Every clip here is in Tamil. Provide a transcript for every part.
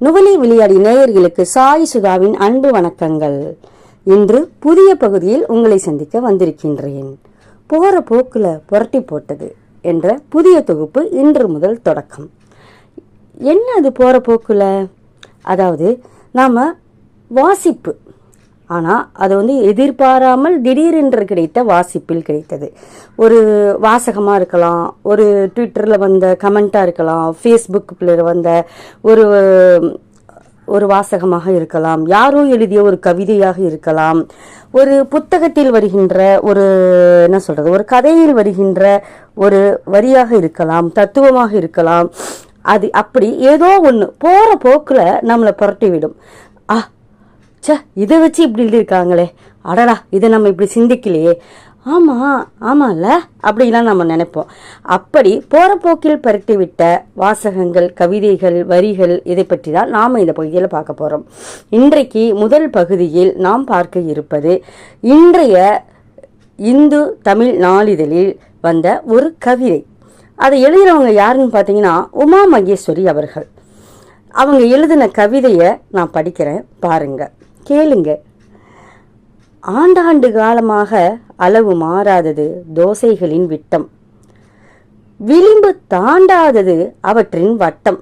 நுவலி விளையாடி நேயர்களுக்கு சாய் சுதாவின் அன்பு வணக்கங்கள். இன்று புதிய பகுதியில் உங்களை சந்திக்க வந்திருக்கின்றேன். போகிற போக்கில் புரட்டி போட்டது என்ற புதிய தொகுப்பு இன்று முதல் தொடக்கம். என்ன அது போகிற போக்கில்? அதாவது நாம் வாசிப்பு. ஆனால் அது வந்து எதிர்பாராமல் திடீரென்று கிடைத்த வாசிப்பில் கிடைத்தது. ஒரு வாசகமாக இருக்கலாம் ஒரு ட்விட்டரில் வந்த கமெண்ட்டாக இருக்கலாம் ஃபேஸ்புக்கில் வந்த ஒரு ஒரு வாசகமாக இருக்கலாம் யாரோ எழுதிய ஒரு கவிதையாக இருக்கலாம் ஒரு புத்தகத்தில் வருகின்ற ஒரு என்ன சொல்கிறது ஒரு கதையில் வருகின்ற ஒரு வரியாக இருக்கலாம் தத்துவமாக இருக்கலாம் அது அப்படி ஏதோ ஒன்று போகிற போக்கில் நம்மளை புரட்டி விடும் ஆ ச்சே இதை வச்சு இப்படி எழுதியிருக்காங்களே. அடடா இதை நம்ம இப்படி சிந்திக்கலையே. ஆமாம் ஆமாம்ல அப்படிலாம் நம்ம நினைப்போம். அப்படி போகிற போக்கில் பரட்டிவிட்ட வாசகங்கள் கவிதைகள் வரிகள் இதை பற்றி தான் நாம் இந்த பகுதியில் பார்க்க போகிறோம் இன்றைக்கு முதல் பகுதியில் நாம் பார்க்க இருப்பது இன்றைய இந்து தமிழ் நாளிதழில் வந்த ஒரு கவிதை. அதை எழுதுகிறவங்க யாருன்னு பார்த்தீங்கன்னா உமா மகேஸ்வரி அவர்கள். அவங்க எழுதின கவிதையை நான் படிக்கிறேன் பாருங்கள் கேளுங்க. ஆண்டாண்டு காலமாக அளவு மாறாதது தோசைகளின் விட்டம். விளிம்பு தாண்டாதது அவற்றின் வட்டம்.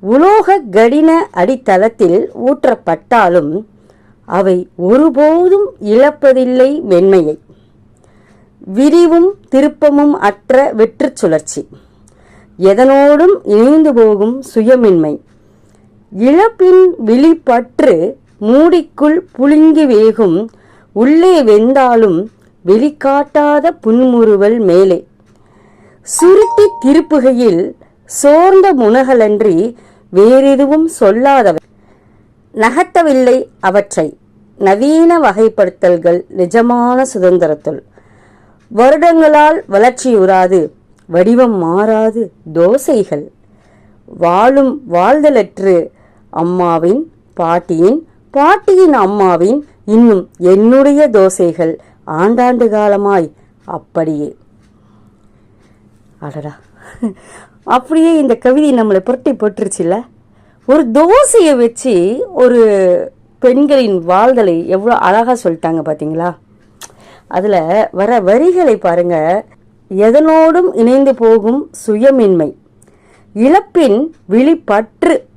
உலோக கடின அடித்தளத்தில் ஊற்றப்பட்டாலும் அவை ஒருபோதும் இழப்பதில்லை மென்மையை. விரிவும் திருப்பமும் அற்ற வெற்று சுழற்சி. எதனோடும் இணைந்து போகும் சுயமின்மை. இழப்பின் விழிப்பற்று மூடிக்குள் புழுங்கி வேகும் உள்ளே வெந்தாலும் வெளிக்காட்டாத புன்முறுவல் மேலே. சுருட்டி திருப்புகையில் சோர்ந்த முனகலன்றி வேறெதுவும் சொல்லாதவை நகர்த்தவில்லை அவற்றை. நவீன வகைப்படுத்தல்கள் நிஜமான சுதந்திரத்துள். வருடங்களால் வளர்ச்சியுறாது. வடிவம் மாறாது தோசைகள். வாழும் வாழ்தலற்று அம்மாவின் பாட்டியின் பாட்டியின் அம்மாவின் இன்னும் என்னுடைய தோசைகள் ஆண்டாண்டு காலமாய் அப்படியே. அடடா. அப்படியே இந்த கவிதை நம்மளை புரட்டி போட்டுருச்சுல்ல? ஒரு தோசையை வச்சு ஒரு பெண்களின் வாழ்தலை எவ்வளோ அழகாக சொல்லிட்டாங்க பார்த்தீங்களா? அதில் வர வரிகளை பாருங்க. எதனோடும் இணைந்து போகும் சுயமின்மை. இழப்பின் விழிப்பற்று.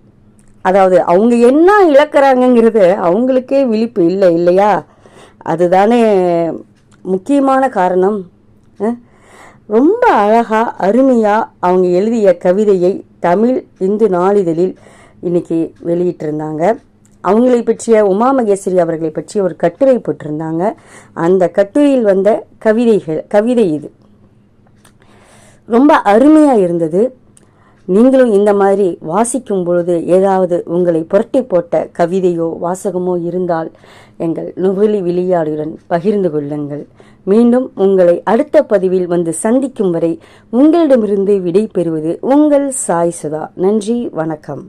அதாவது அவங்க என்ன இழக்கிறாங்கங்கிறது அவங்களுக்கே விழிப்பு இல்லை இல்லையா? அதுதானே முக்கியமான காரணம். ரொம்ப அழகாக அருமையாக அவங்க எழுதிய கவிதையை தமிழ் இந்து நாளிதழில் இன்னைக்கு வெளியிட்டிருந்தாங்க. அவங்களை பற்றிய உமா மகேஸ்வரி அவர்களை பற்றி ஒரு கட்டுரை போட்டிருந்தாங்க. அந்த கட்டுரையில் வந்த கவிதைகள் கவிதை இது. ரொம்ப அருமையாக இருந்தது. நீங்களும் இந்த மாதிரி வாசிக்கும் பொழுது ஏதாவது உங்களை புரட்டி போட்ட கவிதையோ வாசகமோ இருந்தால் எங்கள் நுவலி விளையாடுடன் பகிர்ந்து கொள்ளுங்கள். மீண்டும் உங்களை அடுத்த பதிவில் வந்து சந்திக்கும் வரை உங்களிடமிருந்து விடை பெறுவது உங்கள் சாய் சுதா. நன்றி வணக்கம்.